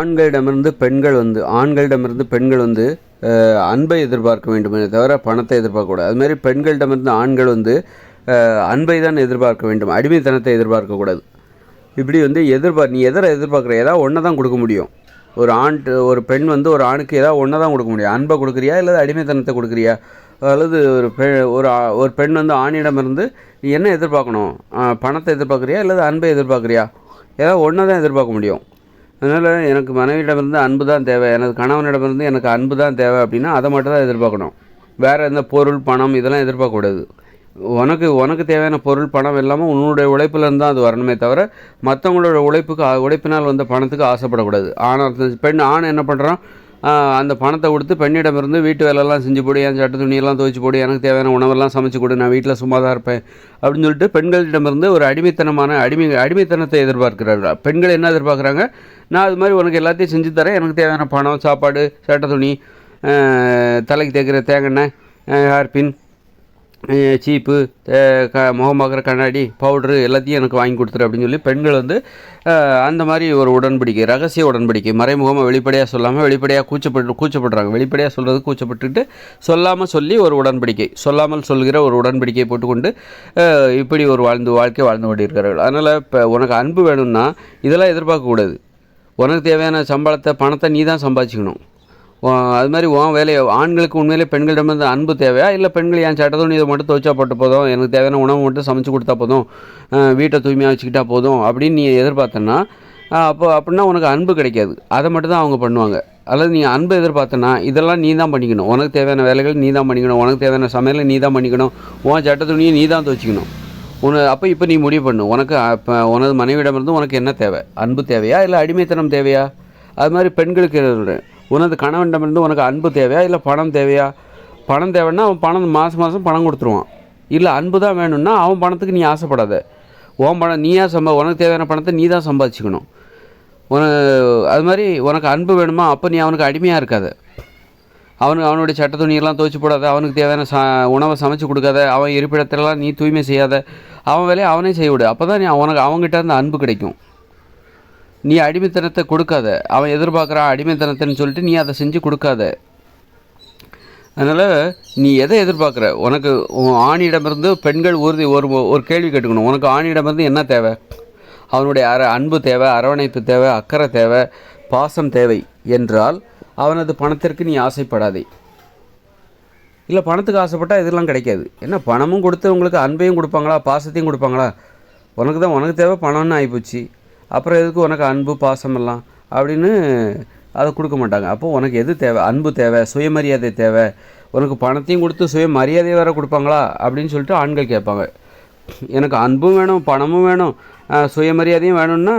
ஆண்களிடமிருந்து பெண்கள் வந்து ஆண்களிடமிருந்து பெண்கள் வந்து அன்பை எதிர்பார்க்க வேண்டுமே தவிர பணத்தை எதிர்பார்க்கக்கூடாது. அதுமாரி பெண்களிடமிருந்து ஆண்கள் வந்து அன்பை தான் எதிர்பார்க்க வேண்டும். அடிமைத்தனத்தை எதிர்பார்க்கக்கூடாது. இப்படி வந்து எதிர்பார் நீ எதிர எதிர்பார்க்குற? ஏதாவது ஒன்றை தான் கொடுக்க முடியும். ஒரு ஆண் ஒரு பெண் வந்து ஒரு ஆணுக்கு ஏதாவது ஒன்றை தான் கொடுக்க முடியும். அன்பை கொடுக்குறியா? இல்லை அடிமைத்தனத்தை கொடுக்குறியா? அல்லது ஒரு பெ ஒரு ஒரு பெண் வந்து ஆணிடமிருந்து நீ என்ன எதிர்பார்க்கணும்? பணத்தை எதிர்பார்க்குறியா? இல்லை அன்பை எதிர்பார்க்குறியா? ஏதாவது ஒன்றை தான் எதிர்பார்க்க முடியும். அதனால் எனக்கு மனைவியிடமிருந்து அன்பு தான் தேவை. எனது கணவனிடமிருந்து எனக்கு அன்பு தான் தேவை அப்படின்னா அதை மட்டும் தான் எதிர்பார்க்கணும். வேறு எந்த பொருள் பணம் இதெல்லாம் எதிர்பார்க்கக்கூடாது. உனக்கு உனக்கு தேவையான பொருள் பணம் இல்லாமல் உன்னுடைய உழைப்புலேருந்து தான் அது வரணுமே தவிர மற்றவங்களோட உழைப்புக்கு உழைப்பினால் வந்த பணத்துக்கு ஆசைப்படக்கூடாது. ஆனால் பெண் ஆண் என்ன பண்ணுறான் அந்த பணத்தை கொடுத்து பெண்ணிடமிருந்து வீட்டு வேலையெல்லாம் செஞ்சு போடு என் சட்ட துணியெல்லாம் துவைச்சு போடு எனக்கு தேவையான உணவெல்லாம் சமைச்சு கொடு நான் வீட்டில் சும்மா தான் இருப்பேன் அப்படின்னு சொல்லிட்டு பெண்களிடமிருந்து ஒரு அடிமைத்தனமான அடிமை அடிமைத்தனத்தை எதிர்பார்க்கிறார்கள் பெண்கள் என்ன எதிர்பார்க்குறாங்க? நான் அது மாதிரி உனக்கு எல்லாத்தையும் செஞ்சு தரேன் எனக்கு தேவையான பணம் சாப்பாடு சட்ட துணி தலைக்கு தேய்க்கிற தேங்காய் ஹேர்பின் சீப்பு க முகம் கண்ணாடி பவுட்ரு எல்லாத்தையும் எனக்கு வாங்கி கொடுத்துரு அப்படின்னு சொல்லி பெண்கள் வந்து அந்த மாதிரி ஒரு உடன்படிக்கை ரகசிய உடன்படிக்கை மறைமுகமாக வெளிப்படையாக சொல்லாமல் வெளிப்படையாக கூச்சப்பட்டு கூச்சப்படுறாங்க. வெளிப்படையாக சொல்கிறது கூச்சப்பட்டுட்டு சொல்லாமல் சொல்லி ஒரு உடன்படிக்கை சொல்லாமல் சொல்கிற ஒரு உடன்படிக்கையை போட்டுக்கொண்டு இப்படி ஒரு வாழ்ந்து வாழ்க்கை வாழ்ந்து கொண்டிருக்கிறார்கள். அதனால் இப்போ உனக்கு அன்பு வேணும்னா இதெல்லாம் எதிர்பார்க்கக்கூடாது உனக்கு தேவையான சம்பளத்தை பணத்தை நீ தான் சம்பாதிச்சிக்கணும். அது மாதிரி உன் வேலையை ஆண்களுக்கு உண்மையிலே பெண்களிடமிருந்து அன்பு தேவையா? இல்லை பெண்கள் என் சட்ட துணி இதை மட்டும் துவைச்சா போட்டு போதும். எனக்கு தேவையான உணவு மட்டும் சமைச்சு கொடுத்தா போதும். வீட்டை தூய்மையாக வச்சுக்கிட்டா போதும் அப்படின்னு நீ எதிர்பார்த்தனா அப்போ அப்படின்னா உனக்கு அன்பு கிடைக்காது. அதை மட்டும் தான் அவங்க பண்ணுவாங்க. அல்லது நீ அன்பு எதிர்பார்த்தனா இதெல்லாம் நீ தான் பண்ணிக்கணும். உனக்கு தேவையான வேலைகள் நீ தான் பண்ணிக்கணும். உனக்கு தேவையான சமையலை நீ தான் பண்ணிக்கணும். உன் சட்ட துணியை நீ தான் துவைச்சிக்கணும். உன அப்போ இப்போ நீ முடிவு பண்ணு. உனக்கு இப்போ உனது மனைவிடமிருந்து உனக்கு என்ன தேவை? அன்பு தேவையா? இல்லை அடிமைத்தனம் தேவையா? அது மாதிரி பெண்களுக்கு உனது கணவனிடமிருந்து உனக்கு அன்பு தேவையா இல்லை பணம் தேவையா? பணம் தேவைன்னா அவன் பணம் மாதம் மாதம் பணம் கொடுத்துருவான். இல்லை அன்பு தான் வேணும்னா அவன் பணத்துக்கு நீ ஆசைப்படாத. உன் பணம் நீயா சம்பா உனக்கு தேவையான பணத்தை நீ தான் சம்பாதிச்சுக்கணும். உன அது மாதிரி உனக்கு அன்பு வேணுமா அப்போ நீ அவனுக்கு அடிமையாக இருக்காத. அவனுக்கு அவனுடைய சட்ட துணியெல்லாம் துவைச்சு போடாத அவனுக்கு தேவையான ச உணவை சமைச்சு கொடுக்காத அவன் இருப்பிடத்திலலாம் நீ தூய்மை செய்யாத அவன் வேலையை அவனே செய்ய விடு. அப்போ தான் நீ அவனுக்கு அவங்ககிட்ட அந்த அன்பு கிடைக்கும். நீ அடிமைத்தனத்தை கொடுக்காத. அவன் எதிர்பார்க்குறான் அடிமைத்தனத்தைன்னு சொல்லிட்டு நீ அதை செஞ்சு கொடுக்காத. அதனால் நீ எதை எதிர்பார்க்குற? உனக்கு உன் பெண்கள் உறுதி ஒரு ஒரு கேள்வி கேட்டுக்கணும். உனக்கு ஆணியிடமிருந்து என்ன தேவை? அவனுடைய அர அன்பு தேவை அரவணைப்பு தேவை அக்கறை தேவை பாசம் தேவை என்றால் அவனது பணத்திற்கு நீ ஆசைப்படாதே. இல்லை பணத்துக்கு ஆசைப்பட்டால் இதெல்லாம் கிடைக்காது. என்ன பணமும் கொடுத்து உங்களுக்கு அன்பையும் கொடுப்பாங்களா பாசத்தையும் கொடுப்பாங்களா? உனக்கு தான் உனக்கு தேவை பணம்னு ஆகிப்போச்சு அப்புறம் எதுக்கு உனக்கு அன்பு பாசமெல்லாம்? அப்படின்னு அதை கொடுக்க மாட்டாங்க. அப்போ உனக்கு எது தேவை? அன்பு தேவை சுயமரியாதை தேவை. உனக்கு பணத்தையும் கொடுத்து சுயமரியாதையை வேறு கொடுப்பாங்களா? அப்படின்னு சொல்லிட்டு ஆண்கள் கேட்பாங்க. எனக்கு அன்பும் வேணும் பணமும் வேணும் சுயமரியாதையும் வேணும்னா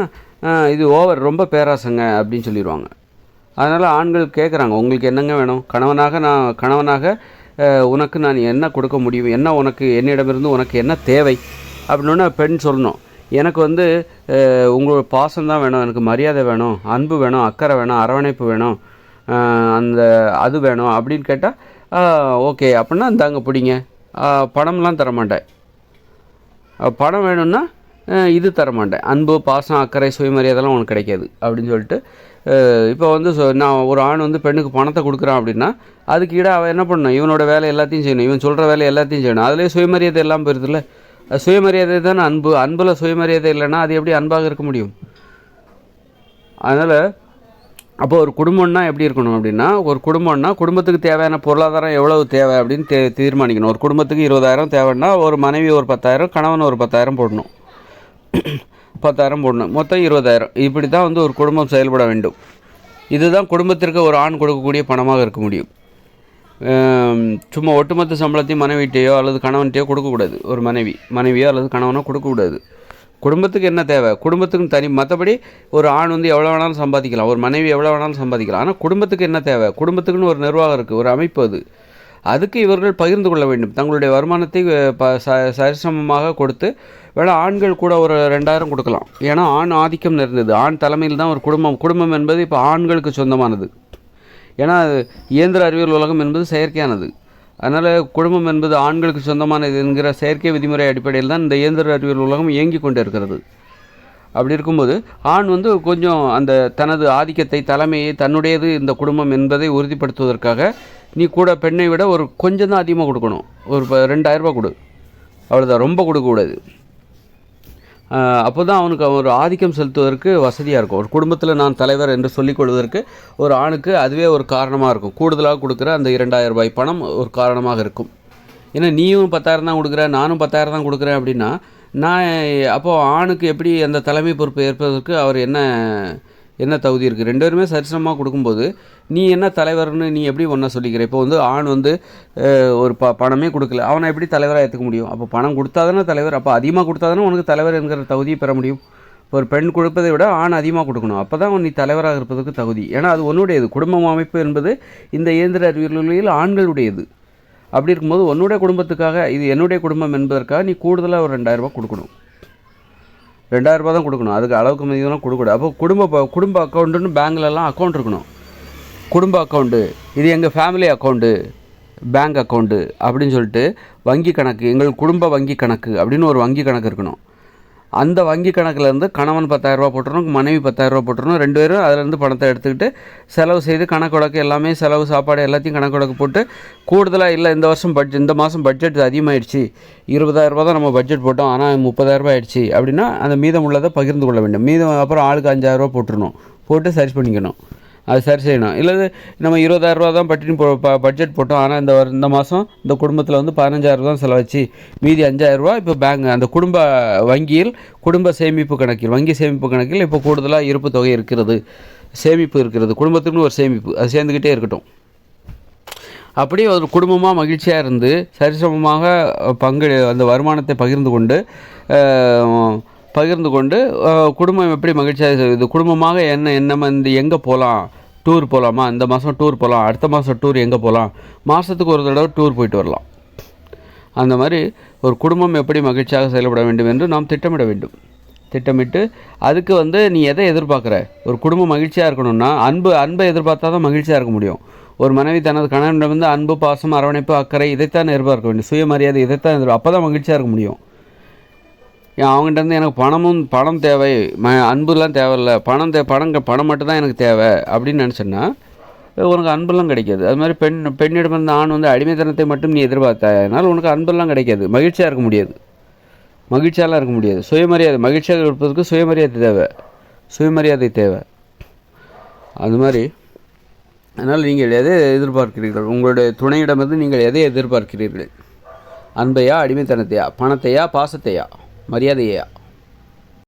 இது ஓவர் ரொம்ப பேராசங்க அப்படின்னு சொல்லிடுவாங்க. அதனால் ஆண்கள் கேட்குறாங்க உங்களுக்கு என்னங்க வேணும்? கணவனாக நான் கணவனாக உனக்கு நான் என்ன கொடுக்க முடியும்? என்ன உனக்கு என்னிடமிருந்து உனக்கு என்ன தேவை? அப்படின்னா பெண் சொல்லணும். எனக்கு வந்து உங்களோட பாசம் தான் வேணும் எனக்கு மரியாதை வேணும் அன்பு வேணும் அக்கறை வேணும் அரவணைப்பு வேணும் அந்த அது வேணும் அப்படின்னு கேட்டால் ஓகே அப்படின்னா இந்தாங்க பிடிங்க. பணம்லாம் தரமாட்டேன். பணம் வேணும்னா இது தர மாட்டேன் அன்பு பாசம் அக்கறை சுயமரியாதைலாம் உனக்கு கிடைக்காது அப்படின்னு சொல்லிட்டு இப்போ வந்து சொ- நான் ஒரு ஆண் வந்து பெண்ணுக்கு பணத்தை கொடுக்குறான் அப்படின்னா அதுக்கு ஈட அவன் என்ன பண்ணணும்? இவனோட வேலை எல்லாத்தையும் செய்யணும். இவன் சொல்கிற வேலை எல்லாத்தையும் செய்யணும். அதுலேயே சுயமரியாதை எல்லாம் போயிருதுல்ல? சுயமரியாதை தான் அன்பு. அன்பில் சுயமரியாதை இல்லைன்னா அது எப்படி அன்பாக இருக்க முடியும்? அதனால் அப்போ ஒரு குடும்பம்னா எப்படி இருக்கணும் அப்படின்னா ஒரு குடும்பம்னா குடும்பத்துக்கு தேவையான பொருளாதாரம் எவ்வளவு தேவை அப்படின்னு தே தீர்மானிக்கணும். ஒரு குடும்பத்துக்கு இருபதாயிரம் தேவைன்னா ஒரு மனைவி ஒரு பத்தாயிரம் கணவன் ஒரு பத்தாயிரம் போடணும். பத்தாயிரம் போடணும். மொத்தம் இருபதாயிரம். இப்படி தான் வந்து ஒரு குடும்பம் செயல்பட வேண்டும். இதுதான் குடும்பத்திற்கு ஒரு ஆண் கொடுக்கக்கூடிய பணமாக இருக்க முடியும். சும்மா ஒட்டுமொத்த சம்பளத்தையும் மனைவிட்டையோ அல்லது கணவன்கிட்டயோ கொடுக்கக்கூடாது. ஒரு மனைவி மனைவியோ அல்லது கணவனோ கொடுக்கக்கூடாது. குடும்பத்துக்கு என்ன தேவை? குடும்பத்துக்கு தனி மற்றபடி ஒரு ஆண் வந்து எவ்வளோ வேணாலும் சம்பாதிக்கலாம். ஒரு மனைவி எவ்வளோ வேணாலும் சம்பாதிக்கலாம். ஆனால் குடும்பத்துக்கு என்ன தேவை? குடும்பத்துக்குன்னு ஒரு நிர்வாகம் இருக்குது ஒரு அமைப்பு அது. அதுக்கு இவர்கள் பகிர்ந்து கொள்ள வேண்டும். தங்களுடைய வருமானத்தை ப ச சரிசமமாக கொடுத்து வேணா ஆண்கள் கூட ஒரு ரெண்டாயிரம் கொடுக்கலாம். ஏன்னா ஆண் ஆதிக்கம் நிறைந்தது. ஆண் தலைமையில் தான் ஒரு குடும்பம். குடும்பம் என்பது இப்போ ஆண்களுக்கு சொந்தமானது. ஏன்னா இயந்திர அறிவியல் உலகம் என்பது செயற்கையானது. அதனால் குடும்பம் என்பது ஆண்களுக்கு சொந்தமானது என்கிற செயற்கை விதிமுறை அடிப்படையில் தான் இந்த இயந்திர அறிவியல் உலகம் இயங்கி கொண்டு இருக்கிறது அப்படி இருக்கும்போது ஆண் வந்து கொஞ்சம் அந்த தனது ஆதிக்கத்தை தலைமையை தன்னுடையது இந்த குடும்பம் என்பதை உறுதிப்படுத்துவதற்காக நீ கூட பெண்ணை விட ஒரு கொஞ்சம் தான் அதிகமாக கொடுக்கணும். ஒரு ரெண்டாயிரரூபா கொடு. அவ்வளோதான் ரொம்ப கொடுக்கக்கூடாது. அப்போ தான் அவனுக்கு ஒரு ஆதிக்கம் செலுத்துவதற்கு வசதியாக இருக்கும். ஒரு குடும்பத்தில் நான் தலைவர் என்று சொல்லிக் கொள்வதற்கு ஒரு ஆணுக்கு அதுவே ஒரு காரணமாக இருக்கும். கூடுதலாக கொடுக்குற அந்த இரண்டாயிரம் ரூபாய் பணம் ஒரு காரணமாக இருக்கும். ஏன்னா நீயும் பத்தாயிரம் தான் கொடுக்குற நானும் பத்தாயிரம் தான் கொடுக்குறேன் அப்படின்னா நான் அப்போது ஆணுக்கு எப்படி அந்த தலைமை பொறுப்பு ஏற்பதற்கு அவர் என்ன என்ன தகுதி இருக்குது ரெண்டு பேருமே சரிசமமாக கொடுக்கும்போது நீ என்ன தலைவர்னு நீ எப்படி ஒன்றா சொல்லிக்கிற? இப்போ வந்து ஆண் வந்து ஒரு ப பணமே கொடுக்கல. அவனை எப்படி தலைவராக ஏற்றுக்க முடியும்? அப்போ பணம் கொடுத்தா தானே தலைவர்? அப்போ அதிகமாக கொடுத்தா தானே உனக்கு தலைவர் என்கிற தகுதியை பெற முடியும்? இப்போ ஒரு பெண் கொடுப்பதை விட ஆண் அதிகமாக கொடுக்கணும். அப்போ தான் நீ தலைவராக இருப்பதற்கு தகுதி. ஏன்னா அது உன்னுடையது. குடும்பம் அமைப்பு என்பது இந்த இயந்திர அறிவியல்களில் ஆண்களுடையது. அப்படி இருக்கும்போது உன்னுடைய குடும்பத்துக்காக இது என்னுடைய குடும்பம் என்பதற்காக நீ கூடுதலாக ஒரு ரெண்டாயிரரூபா கொடுக்கணும். ரெண்டாயிரரூபா தான் கொடுக்கணும். அதுக்கு அளவுக்கு மீதியெல்லாம் கொடுக்கூடாது அப்போ குடும்ப குடும்ப அக்கௌண்ட்டுன்னு பேங்க்லலாம் அக்கௌண்ட் இருக்கணும். குடும்ப அக்கௌண்ட்டு இது எங்கள் ஃபேமிலி அக்கௌண்ட்டு பேங்க் அக்கௌண்ட்டு அப்படின்னு சொல்லிட்டு வங்கி கணக்கு எங்கள் குடும்ப வங்கி கணக்கு அப்படின்னு ஒரு வங்கி கணக்கு இருக்கணும். அந்த வங்கி கணக்கிலேருந்து கணவன் பத்தாயிரரூபா போட்டுருணும் மனைவி பத்தாயிரரூபா போட்டுருணும் ரெண்டு பேரும் அதுலேருந்து பணத்தை எடுத்துக்கிட்டு செலவு செய்து கணக்கு வழக்கு எல்லாமே செலவு சாப்பாடு எல்லாத்தையும் கணக்கு வழக்கு போட்டு கூடுதலாக இல்லை இந்த வருஷம் பட்ஜெட் இந்த மாதம் பட்ஜெட் அதிகமாகிடுச்சு இருபதாயிரரூபா தான் நம்ம பட்ஜெட் போட்டோம் ஆனால் முப்பதாயிரரூபா ஆயிடுச்சு. அப்படின்னா அந்த மீதம் உள்ளதை பகிர்ந்து கொள்ள வேண்டும். மீதம் அப்புறம் ஆளுக்கு அஞ்சாயிரரூபா போட்டுருணும் போட்டு சரி பண்ணிக்கணும். அது சரி செய்யணும். இல்லை நம்ம இருபதாயிரரூபா தான் பட்டினி போ ப பட்ஜெட் போட்டோம். ஆனால் இந்த இந்த மாதம் இந்த குடும்பத்தில் வந்து பதினஞ்சாயிரம் தான் செலவச்சு மீதி அஞ்சாயிரரூபா இப்போ பேங்க் அந்த குடும்ப வங்கியில் குடும்ப சேமிப்பு கணக்கில் வங்கி சேமிப்பு கணக்கில் இப்போ கூடுதலாக இருப்பு தொகை இருக்கிறது. சேமிப்பு இருக்கிறது. குடும்பத்துக்குன்னு ஒரு சேமிப்பு. அது சேர்ந்துக்கிட்டே இருக்கட்டும். அப்படியே ஒரு குடும்பமாக மகிழ்ச்சியாக இருந்து சரிசமமாக பங்கு அந்த வருமானத்தை பகிர்ந்து கொண்டு பகிர்ந்து கொண்டு குடும்பம் எப்படி மகிழ்ச்சியாக இது குடும்பமாக என்ன என்ன வந்து எங்கே போகலாம் டூர் போகலாமா இந்த மாதம் டூர் போகலாம் அடுத்த மாதம் டூர் எங்கே போகலாம் மாதத்துக்கு ஒரு தடவை டூர் போயிட்டு வரலாம். அந்த மாதிரி ஒரு குடும்பம் எப்படி மகிழ்ச்சியாக செயல்பட வேண்டும் என்று நாம் திட்டமிட வேண்டும். திட்டமிட்டு அதுக்கு வந்து நீ எதை எதிர்பார்க்குற? ஒரு குடும்பம் மகிழ்ச்சியாக இருக்கணும்னா அன்பு அன்பை எதிர்பார்த்தா தான் மகிழ்ச்சியாக இருக்க முடியும். ஒரு மனைவி தனது கணவனிடம் வந்து அன்பு பாசம் அரவணைப்பு அக்கறை இதைத்தான் எதிர்பார்க்க வேண்டும். சுயமரியாதை இதைத்தான் எதிர் அப்போ தான் மகிழ்ச்சியாக இருக்க முடியும். ஏன் அவங்ககிட்ட இருந்து எனக்கு பணமும் பணம் தேவை ம அன்புலாம் தேவையில்ல. பணம் தே பணம் பணம் மட்டும் தான் எனக்கு தேவை அப்படின்னு நினச்சேன்னா உனக்கு அன்பெல்லாம் கிடைக்காது. அது மாதிரி பெண் பெண்ணிடம் இருந்த ஆண் வந்து அடிமைத்தனத்தை மட்டும் நீ எதிர்பார்த்தனால் உனக்கு அன்பெல்லாம் கிடைக்காது. மகிழ்ச்சியாக இருக்க முடியாது. மகிழ்ச்சியாலாம் இருக்க முடியாது. சுயமரியாதை மகிழ்ச்சியாக இருப்பதற்கு சுயமரியாதை தேவை. சுயமரியாதை தேவை. அது மாதிரி அதனால் நீங்கள் எதை எதிர்பார்க்கிறீர்கள்? உங்களுடைய துணையிடமிருந்து நீங்கள் எதை எதிர்பார்க்கிறீர்கள்? அன்பையா அடிமைத்தனத்தையா பணத்தையா பாசத்தையா? മര്യാദ